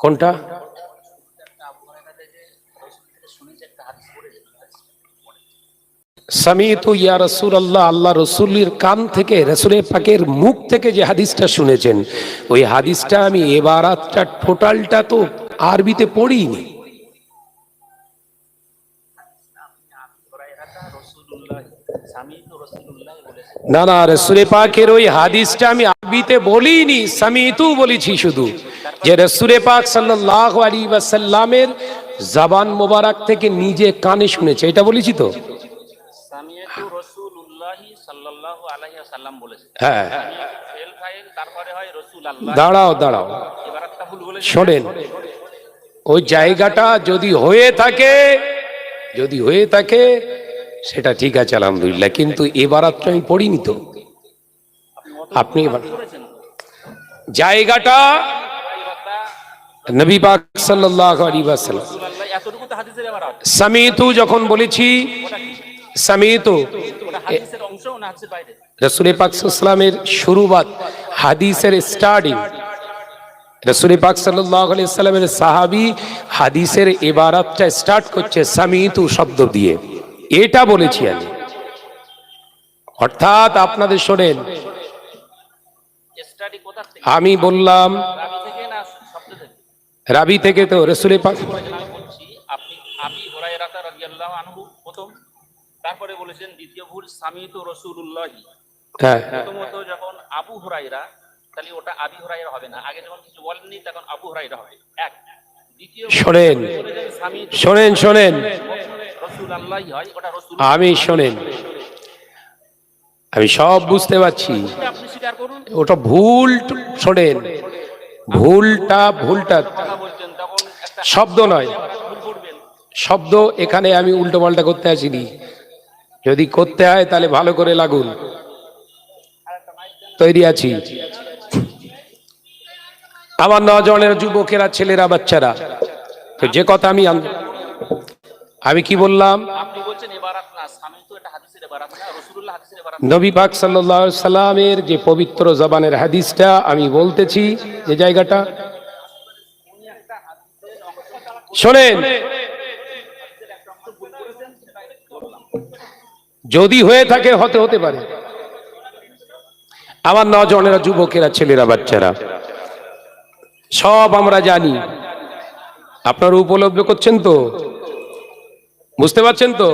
কোনটা? ইয়া আল্লাহ আল্লাহ কান থেকে, রসুলের মুখ থেকে যে হাদিসটা শুনেছেন, ওই হাদিসটা আমি এবারাতটা, টোটালটা তো আরবিতে পড়িনি আবু হুরায়রাটা রসুলুল্লাহ স্বামী তো রসুলুল্লাহ বলেছে না না রসুলে পাকের ওই হাদিসটা আমি আরবিতে বলিনি সামিতু বলেছি শুধু। যে রসুলে পাক সাল্লাহ আলী ওয়াসাল্লামের জাবান মোবারক থেকে নিজে কানে শুনেছে এটা বলেছি তো? হ্যাঁ। দাঁড়াও দাঁড়াও। শোনেন ওই জায়গাটা যদি হয়ে থাকে যদি হয়ে থাকে সেটা ঠিক আছে, আলহামদুলিল্লাহ, কিন্তু এবারাতটা আমি পড়িনি তো। আপনি জায়গাটা নবী পাক সাল্লাল্লাহু আলাইহি ওয়াসাল্লাম। সামিতু যখন বলেছি, সামিতু রসুল পাক সাল্লামের শুরুবাত, হাদিসের স্টার্টিং, রসুল পাক সাল্লাল্লাহু আলাইহি সাল্লামের সাহাবী হাদিসের ইবারাতটা স্টার্ট করছে সামিতু শব্দ দিয়ে। এটা বলেছি আমি। অর্থাৎ আপনাদের শোনেন, আমি বললাম, রাবি থেকে তো রসুল পাক আমি বলছি আপনি আবি হুরায়রা রাদিয়াল্লাহু আনহু প্রথম তারপরে বলেছেন দ্বিতীয় ভুল সামিতু হ্যাঁ। প্রথমত যখন আবু হুরায়রা, তাহলে ওটা হবে না। আগে যখন কিছু তখন আবু শোনেন শোনেন শোনেন। আমি শোনেন। আমি সব বুঝতে পারছি। ওটা ভুল শোনেন। ভুলটা ভুলটা শব্দ নয়। শব্দ এখানে আমি উল্টো পাল্টা করতে আসিনি। যদি করতে হয় তাহলে ভালো করে লাগুন। তৈরি আছি। আমার নজনের যুবকেরা ছেলেরা বাচ্চারা। তো যে কথা আমি আমি কি বললাম? নবী পাক সাল্লামের যে পবিত্র জবানের হাদিসটা আমি বলতেছি যে জায়গাটা। শোনেন যদি হয়ে থাকে হতে হতে পারে। আমার নজনেরা যুবকেরা ছেলেরা বাচ্চারা। সব আমরা জানি। আপনারা উপলব্ধ করছেন তো? বুঝতে পারছেন তো?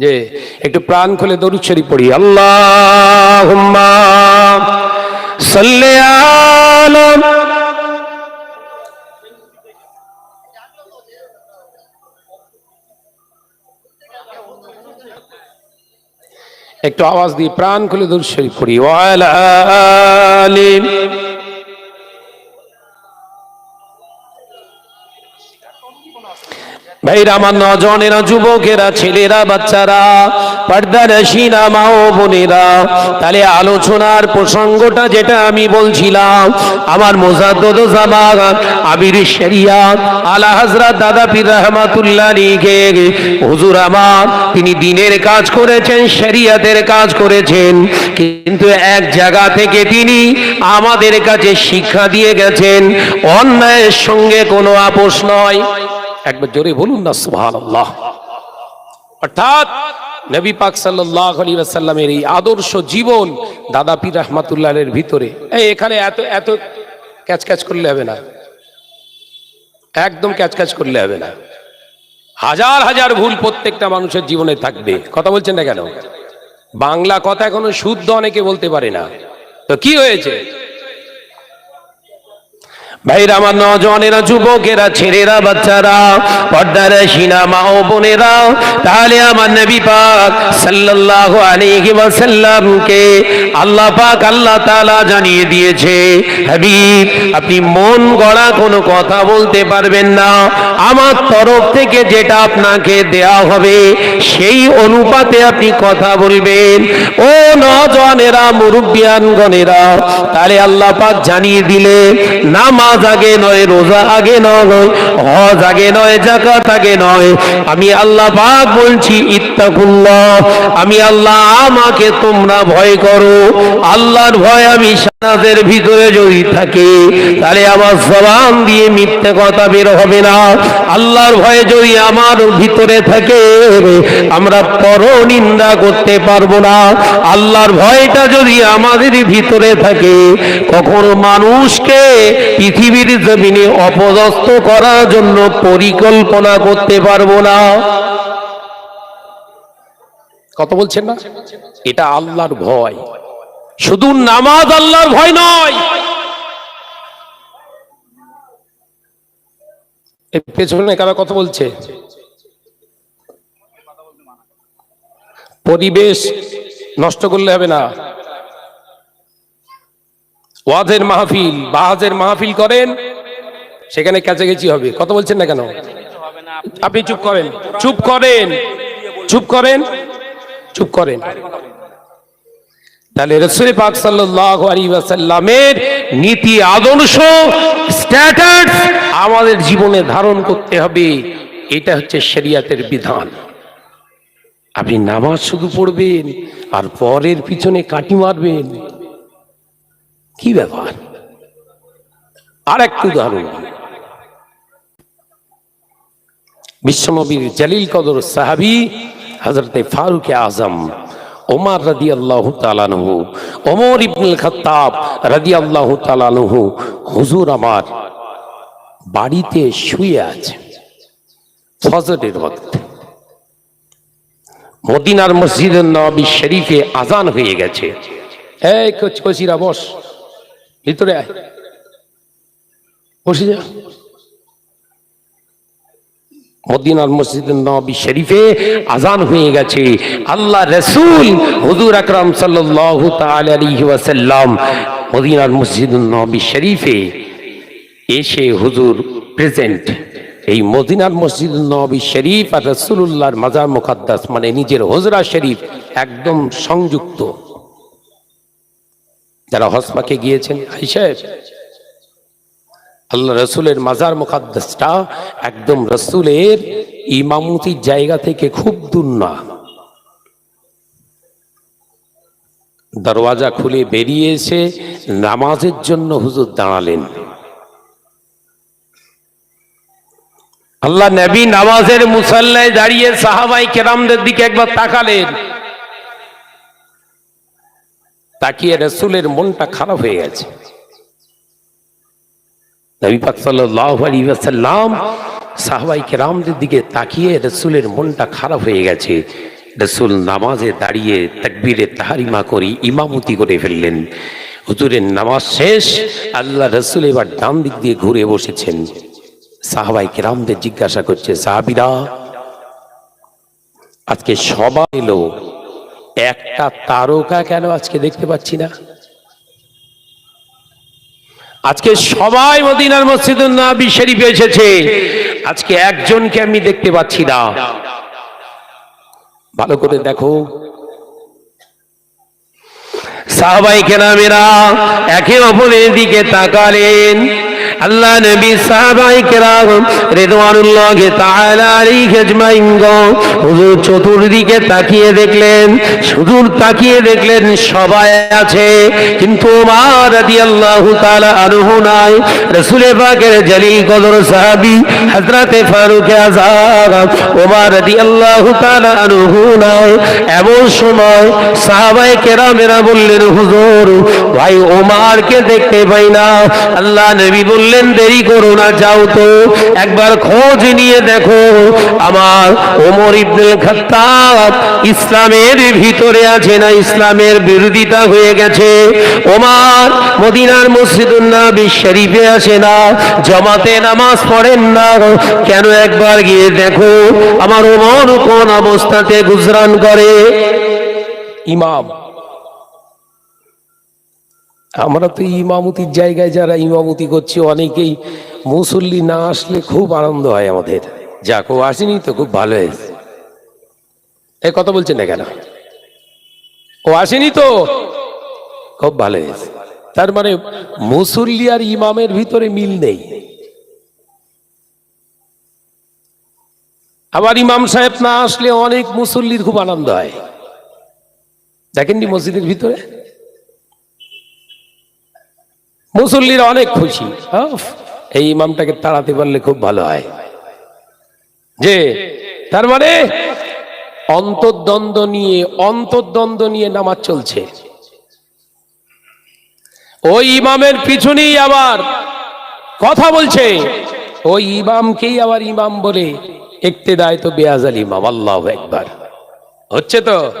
যে একটু প্রাণ খুলে দরুদ শরীফ পড়ি। আল্লাহ একটু আওয়াজ দিয়ে প্রাণ খুলে দরুদ শরীফ পড়ি। ওয়ালা ভাইরা, আমার নজনেরা, যুবকেরা, ছেলেরা, বাচ্চারা, পর্দার সিনা মা ও বোনেরা, তাহলে আলোচনার প্রসঙ্গটা যেটা আমি বলছিলাম, আমার মোজাদ্দদ আবির শরিয়া, আলা হযরত দাদা পীর রহমাতুল্লাহ লিখে হুজুর আমার, তিনি দিনের কাজ করেছেন, শরিয়াতের কাজ করেছেন, কিন্তু এক জায়গা থেকে তিনি আমাদের কাছে শিক্ষা দিয়ে গেছেন, অন্যায়ের সঙ্গে কোনো আপোষ নয়। একবার জোরে বলুন না, সুবহানাল্লাহ। অর্থাৎ নবী পাক সাল্লাল্লাহু আলাইহি ওয়াসাল্লামের এই আদর্শ জীবন দাদা পীর রহমাতুল্লাহের ভিতরে। এই, এখানে এত এত ক্যাচ ক্যাচ করলে হবে না। একদম ক্যাচ ক্যাচ করলে হবে না। হাজার হাজার ভুল প্রত্যেকটা মানুষের জীবনে থাকবে। কথা বলছেন না কেন? বাংলা কথা এখনও শুদ্ধ অনেকে বলতে পারে না। তো কি হয়েছে? ভাইরা, আমার নজনেরা যুবকেরা, ছেলেরা, বাচ্চারা, পর্দার ও বোনেরা, তাহলে আমার নবী পাক সাল্লাল্লাহু আলাইহি ওয়াসাল্লামকে আল্লাহ পাক আল্লাহ তাআলা জানিয়ে দিয়েছে, হাবিব, আপনি মন গড়া কোনো কথা বলতে পারবেন না। আমার তরফ থেকে যেটা আপনাকে দেয়া হবে, সেই অনুপাতে আপনি কথা বলবেন। ও নজনেরা মুরব্বিয়ানগণেরা, তাহলে আল্লাহ পাক জানিয়ে দিলে, নামাজ আগে নয়, রোজা আগে নয়, হজ আগে নয় জাকাত আগে নয়। আমি আল্লাহ পাক বলছি, ইত্তাকুল্লাহ। আমি আল্লাহ আমাকে তোমরা ভয় করো। আল্লাহর ভয় আমি নামাজের ভিতরে যদি থাকে, তাহলে আমার জবান দিয়ে মিথ্যে কথা বের হবে না। আল্লাহর ভয়ে যদি আমার ভিতরে থাকে, আমরা পর নিন্দা করতে পারব না। আল্লাহর ভয়টা যদি আমাদের ভিতরে থাকে, কখনো মানুষকে পৃথিবীর জমিনে অপদস্থ করার জন্য পরিকল্পনা করতে পারব না। কথা বলছেন না? এটা আল্লাহর ভয়। শুধু নামাজ আল্লাহর ভয় নয়। পেছনে কারা কথা বলছে? পরিবেশ নষ্ট করলে হবে না। ওয়াজের মাহফিল বাহাজের মাহফিল করেন, সেখানে কাছাকাছি হবে। কথা বলছেন না কেন? আপনি চুপ করেন। চুপ করেন। চুপ করেন। চুপ করেন। তাহলে রসুল পাক আলাইহি নীতি, আদর্শ স্ট্যাটাস আমাদের জীবনে ধারণ করতে হবে। এটা হচ্ছে শরিয়াতের বিধান। আপনি নামাজ শুধু পড়বেন আর পরের পিছনে কাটি মারবেন। কি ব্যাপার? আর একটু উদাহরণ বিশ্বনবীর জালিল কদর সাহাবি হজরতে ফারুক আজম ওমর রাদি আল্লাহ তালানহু ওমর ইবনুল খত্তাব রাদি আল্লাহ তালানহু হুজুর আমার বাড়িতে শুয়ে আছে ফজরের ওয়াক্ত মদিনার মসজিদের নবী শরীফে আজান হয়ে গেছে এই কচ- কচিরা বস ভিতরে আয় বসে যা মদিনার মসজিদ নবী শরীফে আজান হয়ে গেছে। আল্লাহ রসুল হুজুর আকরাম আলাইহি মদিনার মসজিদ নবী শরীফে এসে হুজুর প্রেজেন্ট। এই মদিনার মসজিদ নবী শরীফ আর রসুল্লাহর মাজার মুকাদ্দাস মানে নিজের হুজরা শরীফ একদম সংযুক্ত। যারা হসমাকে গিয়েছেন হাই আল্লাহ রসুলের মাজার মুকাদ্দাসটা একদম রসুলের ইমামতির জায়গা থেকে খুব দূর না। দরওয়াজা খুলে বেরিয়ে এসে নামাজের জন্য হুজুর দাঁড়ালেন। আল্লাহ নবী নামাজের মুসাল্লায় দাঁড়িয়ে সাহাবাই কেরামদের দিকে একবার তাকালেন। তাকিয়ে রসুলের মনটা খারাপ হয়ে গেছে। নবী পাক সাল্লাল্লাহু আলাইহি ওয়াসাল্লাম সাহাবাই কেরামদের দিকে তাকিয়ে রসুলের মনটা খারাপ হয়ে গেছে। রসুল নামাজে দাঁড়িয়ে তাকবীরে তাহারিমা করে ইমামতি করে ফেললেন। হুজুরের নামাজ শেষ, আল্লাহ রসুল এবার ডান দিক দিয়ে ঘুরে বসেছেন। সাহাবাই কেরামদের জিজ্ঞাসা করছে, সাহাবিরা, আজকে সবাই এলো, একটা তারকা কেন আজকে দেখতে পাচ্ছি না? আজকে সবাই মদিনার মসজিদ নবী শরীফে এসেছে। আজকে একজনকে আমি দেখতে পাচ্ছি না। ভালো করে দেখো। সাহাবাই কেনামেরা একে অপরের দিকে তাকালেন। আল্লাহ নবী সাহাবাই কেরাম রেদওয়ানুল্লাহ তাআলা আলাইহি আজমাইন হুজুর চতুর্দিকে তাকিয়ে দেখলেন, সুদূর তাকিয়ে দেখলেন সবাই আছে, কিন্তু ওমর রাদিয়াল্লাহু তাআলা আনহু নাই। রাসূল পাকের জলিল কদর সাহাবী হযরতে ফারুক আযম ওমর রাদিয়াল্লাহু তাআলা আনহু নাই। এমন সময় সাহাবায়ে কেরামেরা বললেন, হুজুর, ভাই ওমারকে দেখতে পাই না। আল্লাহ নবী বললেন দেরি করো না, যাও তো। একবার খোঁজ নিয়ে দেখো, আমার ওমর ইবনে খাত্তাব ইসলামের ভিতরে আছে না, ইসলামের বিরোধিতা হয়ে গেছে। ওমার মদিনার মসজিদুন নবী শরীফে আসে না, জমাতে নামাজ পড়েন না। কেন একবার গিয়ে দেখো, আমার ওমর কোন অবস্থাতে গুজরান করে? ইমাম আমরা তো ইমামতির জায়গায় যারা ইমামতি করছি, অনেকেই মুসল্লি না আসলে খুব আনন্দ হয় আমাদের। যাক ও আসেনি তো খুব ভালো হয়েছে। এ কথা বলছেন না কেন? ও আসেনি তো? খুব ভালো হয়েছে। তার মানে মুসল্লি আর ইমামের ভিতরে মিল নেই। আবার ইমাম সাহেব না আসলে অনেক মুসল্লির খুব আনন্দ হয়। দেখেননি মসজিদের ভিতরে? মুসল্লিরা অনেক খুশি। এই ইমামটাকে তাড়াতে পারলে খুব ভালো হয়। যে, তার মানে অন্তর্দ্বন্দ্ব নিয়ে অন্তর্দ্বন্দ্ব নিয়ে নামাজ চলছে। ওই ইমামের পিছনেই আবার কথা বলছে। ওই ইমামকেই আবার ইমাম বলে একতে দায় তো বেয়াজাল ইমাম, আল্লাহ একবার হচ্ছে তো?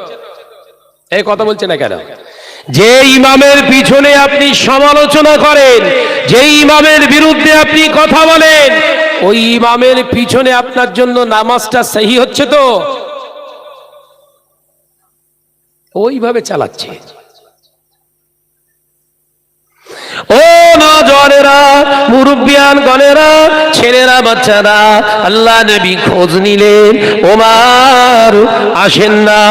এই কথা বলছে না কেন? যে ইমামের পিছনে আপনি সমালোচনা করেন, যে ইমামের বিরুদ্ধে আপনি কথা বলেন, ওই ইমামের পিছনে আপনার জন্য নামাজটা সেই হচ্ছে তো? ওইভাবে চালাচ্ছে। ও নজরেরা মুরব্বিয়ান গণেরা, ছেলেরা, বাচ্চারা, আল্লাহ নবী খোঁজ নিলেন। ওমার, আসেন না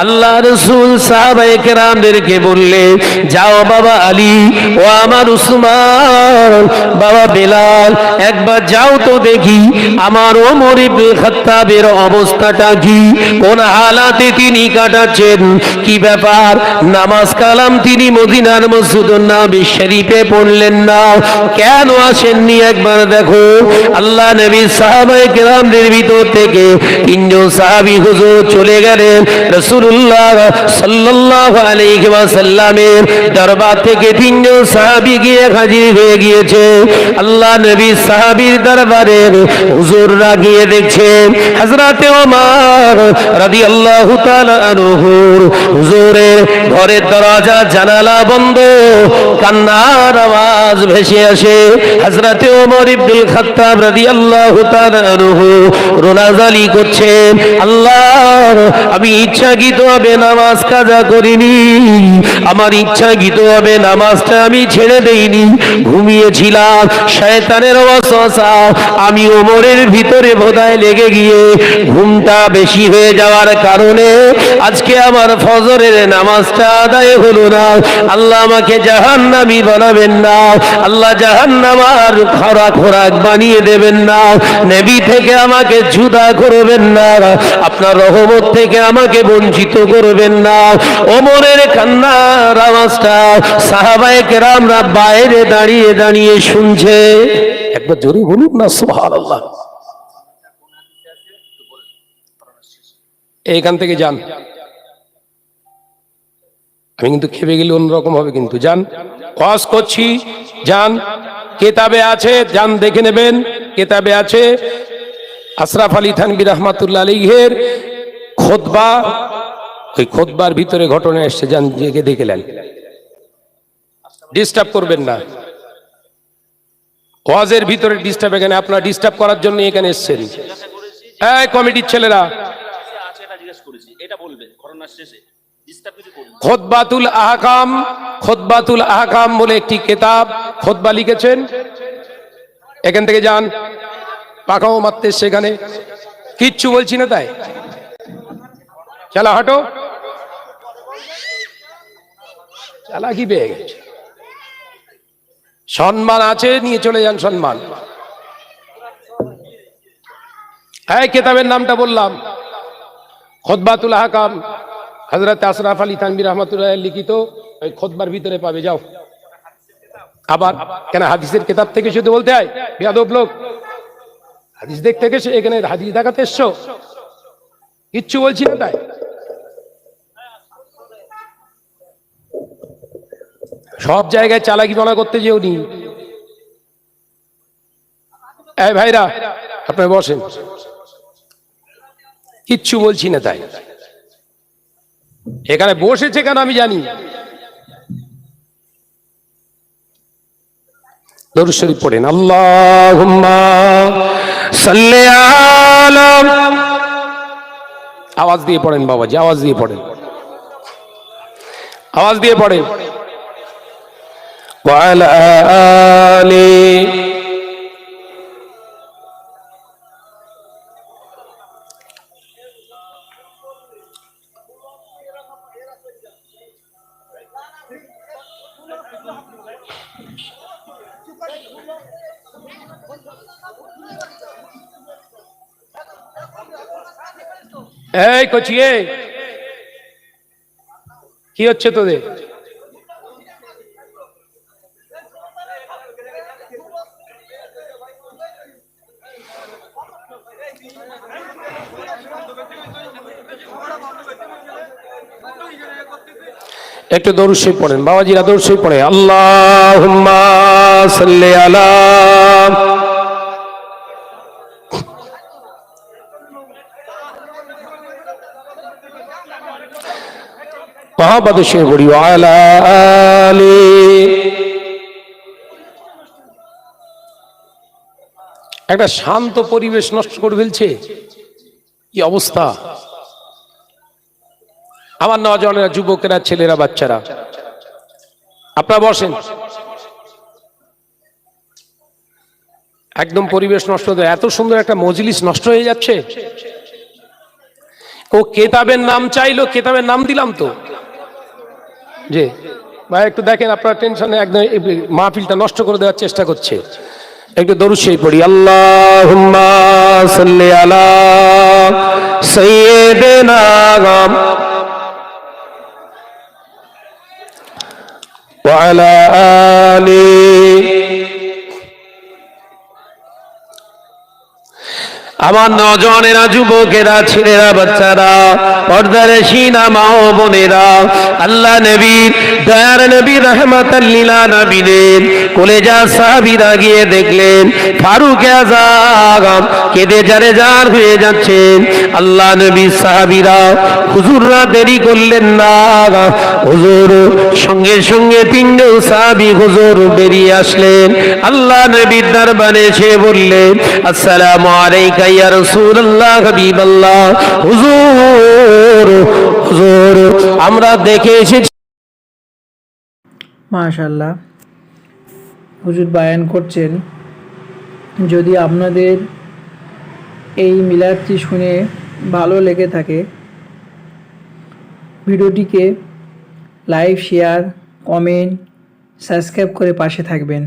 আল্লাহ রসুল সাহাবায়ে কেরামদেরকে বললেন, যাও বাবা আলী, ও আমার উসমান, বাবা বেলাল, একবার যাও তো দেখি, আমার ওমর ইবনে খাত্তাবের অবস্থাটা কি? কোন হালাতে তিনি কাটাচ্ছেন? কি ব্যাপার? নামাজ কালাম তিনি মদিনার মসজিদ নবী শরীফে পড়লেন না। কেন আসেননি একবার দেখো? আল্লাহ নবী সাহাবায়ে কেরামদের ভিতর থেকে তিনজন সাহাবী হুজুর চলে গেলেন। রাসূলুল্লাহ সাল্লাল্লাহু আলাইহি দরবার থেকে তিনজন সাহাবী গিয়ে হাজির হয়ে গিয়েছে। আল্লাহ নবী সাহাবীর দরবারে হুজুররা গিয়ে দেখছেন হযরতে ওমর তাআলা আনহুর হুজুরের ঘরের দরজা জানালা বন্ধ, কান্নার আওয়াজ ভেসে আসে। হযরতে ওমর ইবনুল খাত্তাব রাদিয়াল্লাহু তাআলা আনহু রোনাজালি করছেন আল্লাহ আমি ইচ্ছাকৃত হবে নামাজ কাজা করিনি। আমার ইচ্ছাকৃত হবে নামাজটা আমি ছেড়ে দেইনি। ঘুমিয়েছিলাম। শয়তানের ওয়াসওয়াসা আমি ওমরের ভিতরে বোধায় লেগে গিয়ে ঘুমটা বেশি হয়ে যাওয়ার কারণে আজকে আমার ফজরের নামাজটা আদায় হলো না। আল্লাহ আমাকে জাহান্নামী বানাবেন না। আল্লাহ জাহান্নামার খরা খোরাক বানিয়ে দেবেন না। নেবি থেকে আমাকে জুদা করবেন না। আপনার রহমত থেকে আমাকে বঞ্চিত করবেন না। ওমরের কান্নার আওয়াজটা সাহাবায়ে কেরামরা বাইরে দাঁড়িয়ে দাঁড়িয়ে শুনছে। একবার জোরে বলুন না, সুবহানাল্লাহ। এইখান থেকে যান। আমি কিন্তু খেপে গেলে অন্যরকম হবে কিন্তু, যান। কস করছি। যান, কেতাবে আছে, যান, দেখে নেবেন, কেতাবে আছে। আশরাফ আলী থানবি রহমাতুল্লাহ আলীহের খোদবা, ওই খোদবার ভিতরে ঘটনা এসছে, যান, দেখে নেন। ডিস্টার্ব করবেন না। ওয়াজের ভিতরে ডিস্টার্ব এখানে, আপনার ডিস্টার্ব করার জন্য এখানে এসছেন। কমিটির ছেলেরা। এটা শেষে। খোদবাতুল আহকাম খোদবাতুল আহকাম বলে একটি কেতাব খোদবা লিখেছেন। এখান থেকে যান, পাখাও মারতে সেখানে। কিচ্ছু বলছি না তাই। চালা হাঁটো। চালা কি পেয়ে গেছে? সম্মান আছে, নিয়ে চলে যান সম্মান। হ্যাঁ কেতাবের নামটা বললাম। খোদবাতুল আহকাম হজরত আশরাফ আলী তানবী রহমতুল্লাহ লিখিত ওই খোদবার ভিতরে পাবে, যাও। আবার কেন হাদিসের কেতাব থেকে শুধু বলতে হয় লোক, হাদিস দেখতে গেছে, এখানে হাদিস দেখাতে এসছো? কিচ্ছু বলছি না তাই। সব জায়গায় চালাকি বানা করতে যেও নি। ভাইরা আপনার বসেন। কিচ্ছু বলছি না তাই। এখানে বসেছে কেন আমি জানি। দরুদ পড়েন, আল্লাহুম্মা আওয়াজ দিয়ে পড়েন বাবাজি, আওয়াজ দিয়ে পড়েন। আওয়াজ দিয়ে পড়েন। আলি এই কচিয়ে কি হচ্ছে তোদের? একটু দরুসে পড়েন। বাবাজির আদর্শে পড়ে। আল্লাহ সাল্লি আলা মহাবাদ সে পড়ি আলা আলি। একটা শান্ত পরিবেশ নষ্ট করে ফেলছে। কি অবস্থা? আমার নজনেরা যুবকেরা, ছেলেরা, বাচ্চারা। আপনারা বসেন। একদম পরিবেশ নষ্ট হয়ে এত সুন্দর একটা মজলিস নষ্ট হয়ে যাচ্ছে। ও কেতাবের নাম চাইলো, কেতাবের নাম দিলাম তো। যে ভাই একটু দেখেন আপনার টেনশনে একদম এই মাহফিলটা নষ্ট করে দেওয়ার চেষ্টা করছে একটু দরুদ সেই পড়ি আল্লাহুম্মা সাল্লি আলা সাইয়্যিদিনা وعلى آله আমার নজনেরা, যুবকেরা, ছেলেরা, বাচ্চারা, পর্দার সিনা মা ও বোনেরা, আল্লাহ নবীর দয়ার নবী রহমতাল্লিলা নবীদের কলেজা সাহাবিরা গিয়ে দেখলেন, ফারুক আজম কেঁদে যারে যার হয়ে যাচ্ছেন। আল্লাহ নবী সাহাবিরা, হুজুররা দেরি করলেন না, হুজুর সঙ্গে সঙ্গে তিনজন সাহাবি হুজুর বেরিয়ে আসলেন। আল্লাহ নবীর দরবারে এসে বললেন, আসসালামু আলাইকা আমরা দেখে এসেছি। মাশাল্লাহ হুজুর বায়ান করছেন। যদি আপনাদের এই মিলাদটি শুনে ভালো লেগে থাকে, ভিডিওটিকে লাইক, শেয়ার, কমেন্ট, সাবস্ক্রাইব করে পাশে থাকবেন।